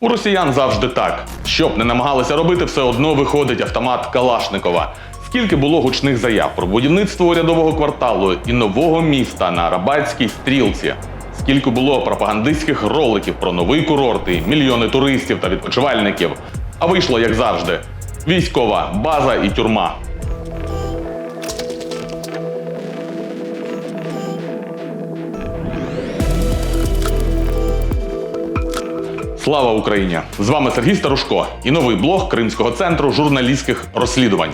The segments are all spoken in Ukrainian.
У росіян завжди так. Щоб не намагалися робити, все одно виходить автомат Калашникова. Скільки було гучних заяв про будівництво урядового кварталу і нового міста на Арабатській стрілці. Скільки було пропагандистських роликів про новий курорт і мільйони туристів та відпочивальників. А вийшло, як завжди: військова база і тюрма. Слава Україні! З вами Сергій Старушко і новий блог Кримського центру журналістських розслідувань.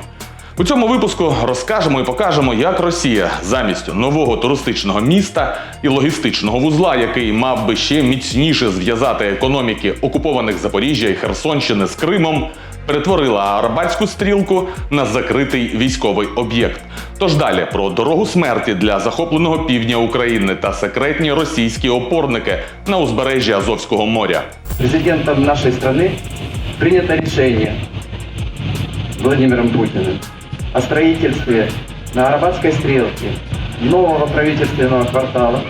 У цьому випуску розкажемо і покажемо, як Росія замість нового туристичного міста і логістичного вузла, який мав би ще міцніше зв'язати економіки окупованих Запоріжжя і Херсонщини з Кримом, перетворила Арабатську стрілку на закритий військовий об'єкт. Тож далі про дорогу смерті для захопленого півдня України та секретні російські опорники на узбережжі Азовського моря. Президентом нашей страны принято решение Владимиром Путиным о строительстве на Арабатской стрелке нового правительственного квартала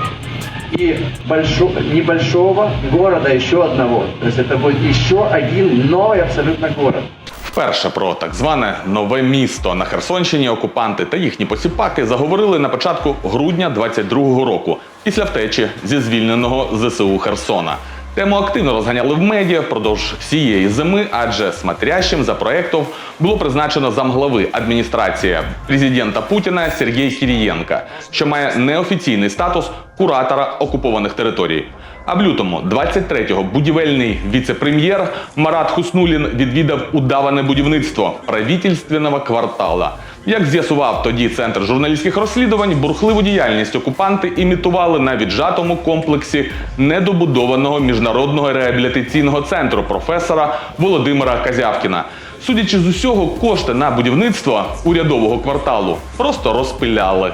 и большо- небольшого города еще одного. То есть это будет еще один новый абсолютно город. Вперше про так зване нове місто на Херсонщині окупанти та їхні посіпаки заговорили на початку грудня 22-го року після втечі зі звільненого ЗСУ Херсона. Тему активно розганяли в медіа впродовж всієї зими, адже смотрящим за проектом було призначено замглави адміністрації президента Путіна Сергія Кірієнка, що має неофіційний статус куратора окупованих територій. А в лютому 23-го будівельний віце-прем'єр Марат Хуснулін відвідав удаване будівництво правительственного квартала. Як з'ясував тоді центр журналістських розслідувань, бурхливу діяльність окупанти імітували на віджатому комплексі недобудованого міжнародного реабілітаційного центру професора Володимира Казявкіна. Судячи з усього, кошти на будівництво урядового кварталу просто розпиляли.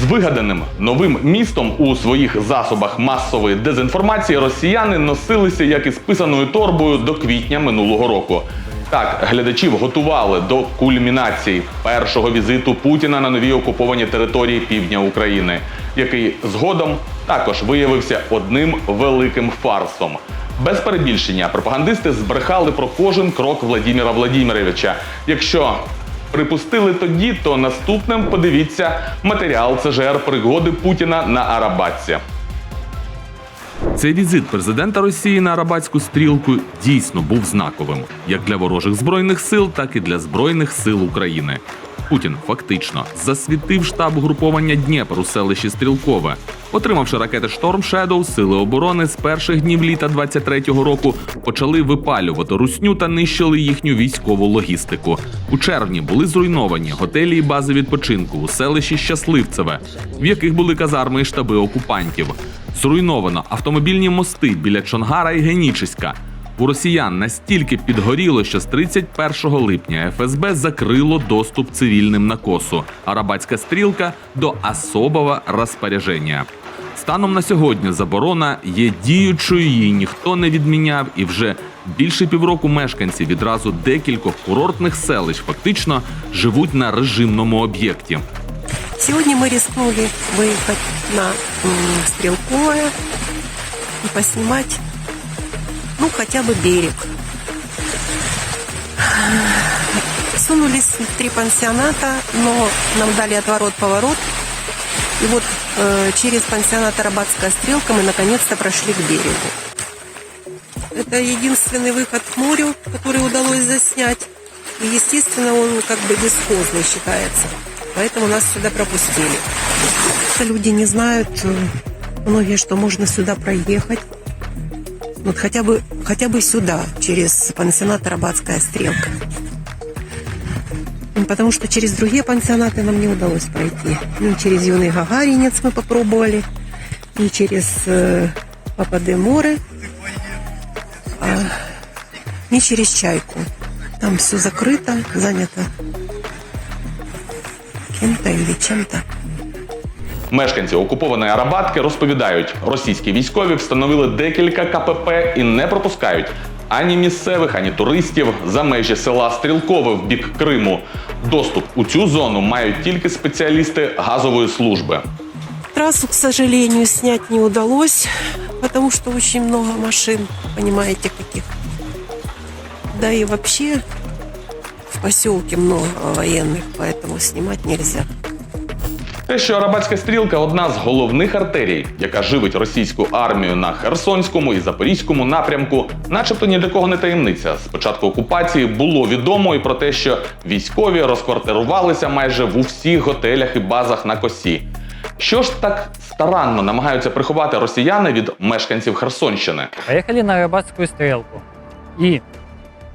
З вигаданим новим містом у своїх засобах масової дезінформації росіяни носилися як із писаною торбою до квітня минулого року. Так, глядачів готували до кульмінації першого візиту Путіна на нові окуповані території півдня України, який згодом також виявився одним великим фарсом. Без перебільшення пропагандисти збрехали про кожен крок Владіміра Владімировича. Якщо припустили тоді, то наступним подивіться матеріал ЦЖР пригоди Путіна на Арабатці. Цей візит президента Росії на Арабатську стрілку дійсно був знаковим як для ворожих збройних сил, так і для збройних сил України. Путін фактично засвітив штаб угруповання Дніпр у селищі Стрілкове. Отримавши ракети Шторм Шедоу, сили оборони з перших днів літа 23-го року почали випалювати русню та нищили їхню військову логістику. У червні були зруйновані готелі і бази відпочинку у селищі Щасливцеве, в яких були казарми і штаби окупантів. Зруйновано автомобільні мости біля Чонгара і Генічеська. У росіян настільки підгоріло, що з 31 липня ФСБ закрило доступ цивільним на косу. Арабатська стрілка до особого розпорядження. Станом на сьогодні заборона є діючою, її ніхто не відміняв, і вже більше півроку мешканці відразу декількох курортних селищ фактично живуть на режимному об'єкті. Сегодня мы рискнули выехать на м, Стрелковое и поснимать, ну, хотя бы берег. Сунулись в три пансионата, но нам дали отворот-поворот. И вот э, через пансионат Арабатская стрелка мы наконец-то прошли к берегу. Это единственный выход к морю, который удалось заснять. И, естественно, он как бы бесхозный считается. Поэтому нас сюда пропустили. Люди не знают, э, многие, что можно сюда проехать. Вот хотя бы, хотя бы сюда, через пансионат Рабатская стрелка. Ну, Потому что через другие пансионаты нам не удалось пройти. Ну, через Юный Гагаринец мы попробовали, и через э, Пападе море, а не через Чайку. Там все закрыто, занято кем-то или чем-то. Мешканці окупованої Арабатки розповідають, російські військові встановили декілька КПП і не пропускають ані місцевих, ані туристів за межі села Стрілкове в бік Криму. Доступ у цю зону мають тільки спеціалісти газової служби. Трассу, к сожалению, снять не удалось, потому что очень много машин, понимаете, каких. Да и вообще в поселке много военных, поэтому снимать нельзя. Те, що Арабатська стрілка одна з головних артерій, яка живить російську армію на Херсонському і Запорізькому напрямку, начебто ні для кого не таємниця. З початку окупації було відомо і про те, що військові розквартирувалися майже в усіх готелях і базах на косі. Що ж так старанно намагаються приховати росіяни від мешканців Херсонщини? Поехали на рыбацкую стрелку. И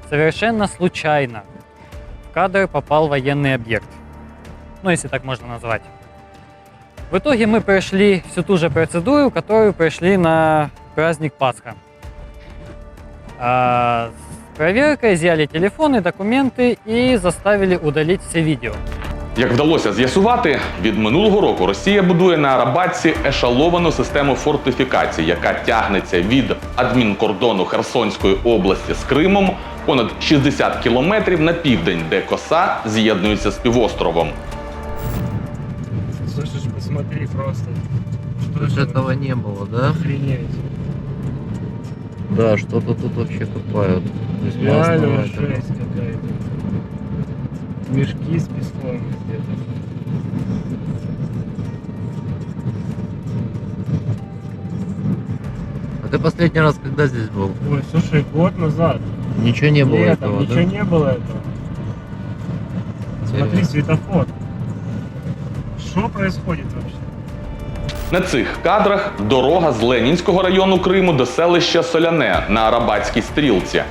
совершенно случайно в кадр попал военный объект. Ну, если так можно назвать. В итоге мы прошли всю ту же процедуру, которую прошли на праздник Пасха. А, с проверкой изъяли телефоны, документы и заставили удалить все видео. Як вдалося з'ясувати, від минулого року Росія будує на Арабатці ешаловану систему фортифікацій, яка тягнеться від адмінкордону Херсонської області з Кримом понад 60 кілометрів на південь, де коса з'єднується з півостровом. Посмотри просто. Что То есть это? этого не было, да? Охренеть. Да, что-то тут вообще копают. Реально жесть какая-то. Мешки с песком где-то. А ты последний раз когда здесь был? Ой, слушай, год назад. Ничего не было Летом, этого, ничего да? не было этого. Смотри, светофор. Что происходит вообще? На цих кадрах дорога з Ленінського району Криму до селища Соляне на Арабатській стрілці.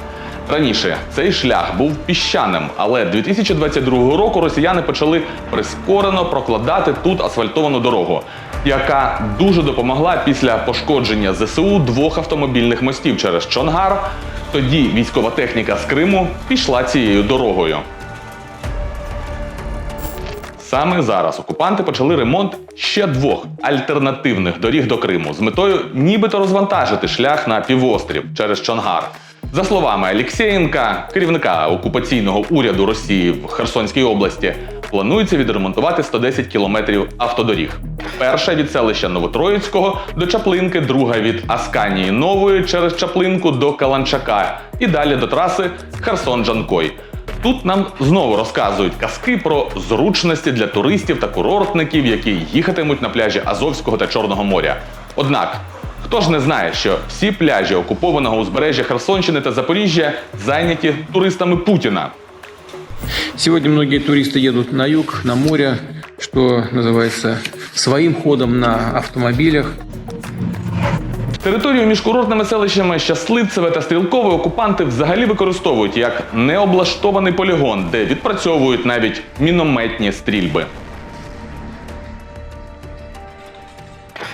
Раніше цей шлях був піщаним, але 2022 року росіяни почали прискорено прокладати тут асфальтовану дорогу, яка дуже допомогла після пошкодження ЗСУ двох автомобільних мостів через Чонгар. Тоді військова техніка з Криму пішла цією дорогою. Саме зараз окупанти почали ремонт ще двох альтернативних доріг до Криму з метою нібито розвантажити шлях на півострів через Чонгар. За словами Алєксєєнка, керівника окупаційного уряду Росії в Херсонській області, планується відремонтувати 110 кілометрів автодоріг. Перша від селища Новотроїцького до Чаплинки, друга від Асканії Нової через Чаплинку до Каланчака і далі до траси Херсон-Джанкой. Тут нам знову розказують казки про зручності для туристів та курортників, які їхатимуть на пляжі Азовського та Чорного моря. Однак, хто ж не знає, що всі пляжі окупованого узбережжя Херсонщини та Запоріжжя зайняті туристами Путіна. Сегодня многие туристы едут на юг, на море, что называется, своим ходом на автомобилях. Територію між курортними селищами Щасливцеве та Стрілкове окупанти взагалі використовують як необлаштований полігон, де відпрацьовують навіть мінометні стрільби.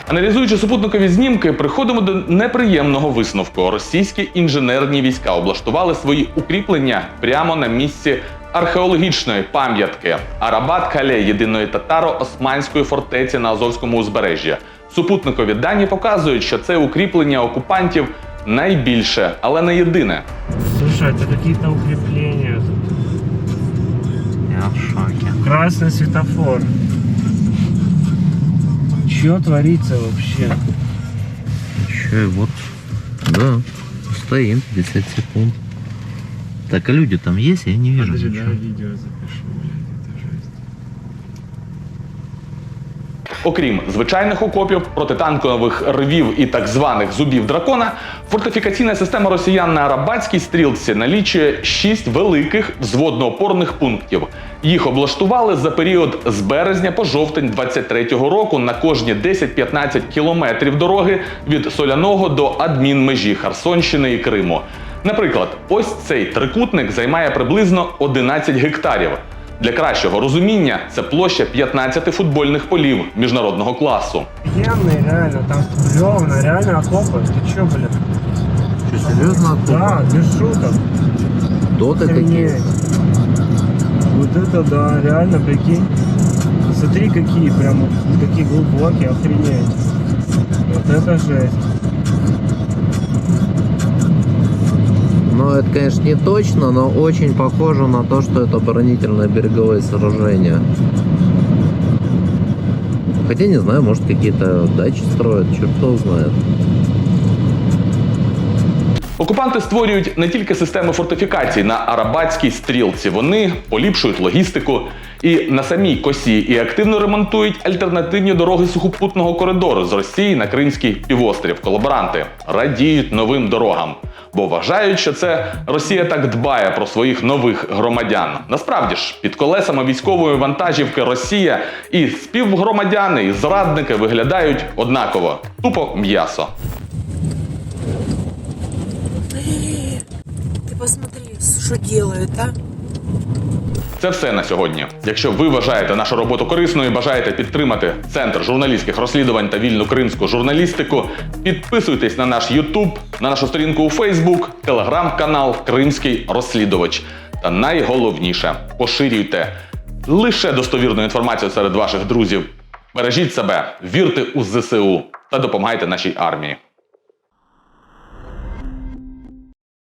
Аналізуючи супутникові знімки, приходимо до неприємного висновку. Російські інженерні війська облаштували свої укріплення прямо на місці археологічної пам'ятки Арабат Кале єдиної татаро-османської фортеці на Азовському узбережжі. Супутникові дані показують, що це укріплення окупантів найбільше, але не єдине. Слушай, это какие-то укрепления. Я в шоке. Красный светофор. Что творится вообще? Еще и вот, да, стоим 50 секунд. Так, а люди там есть? Я не вижу Подожди, ничего. давай видео запишу. Окрім звичайних окопів, протитанкових рвів і так званих зубів дракона, фортифікаційна система росіян на Арабатській стрілці налічує шість великих взводно-опорних пунктів. Їх облаштували за період з березня по жовтень 23-го року на кожні 10-15 кілометрів дороги від Соляного до адмінмежі Херсонщини і Криму. Наприклад, ось цей трикутник займає приблизно 11 гектарів. Для кращого розуміння це площа 15 футбольних полів міжнародного класу. Офигенные, реально, там бревна, реально окопы. Ты чё, блин? Что, серьезно? Да, без шуток. Доты какие? Охренеть. Вот это да, реально, прикинь. Смотри, какие прям, какие глубокие, охренеть. Вот это жесть. Ну, это, конечно, не точно, но очень похоже на то, что это оборонительное береговое сооружение. Хотя, не знаю, может, какие-то дачи строят, черт кто знает. Окупанти створюють не тільки системи фортифікацій на Арабатській стрілці, вони поліпшують логістику і на самій косі і активно ремонтують альтернативні дороги сухопутного коридору з Росії на Кримський півострів. Колаборанти радіють новим дорогам, бо вважають, що це Росія так дбає про своїх нових громадян. Насправді ж, під колесами військової вантажівки Росія і співгромадяни, і зрадники виглядають однаково тупо м'ясо. Ты посмотри, что делают, а? Це все на сьогодні. Якщо ви вважаєте нашу роботу корисною, і бажаєте підтримати центр журналістських розслідувань та вільну кримську журналістику, підписуйтесь на наш YouTube, на нашу сторінку у Facebook, телеграм-канал Кримський розслідувач. Та найголовніше поширюйте лише достовірну інформацію серед ваших друзів. Бережіть себе, вірте у ЗСУ та допомагайте нашій армії.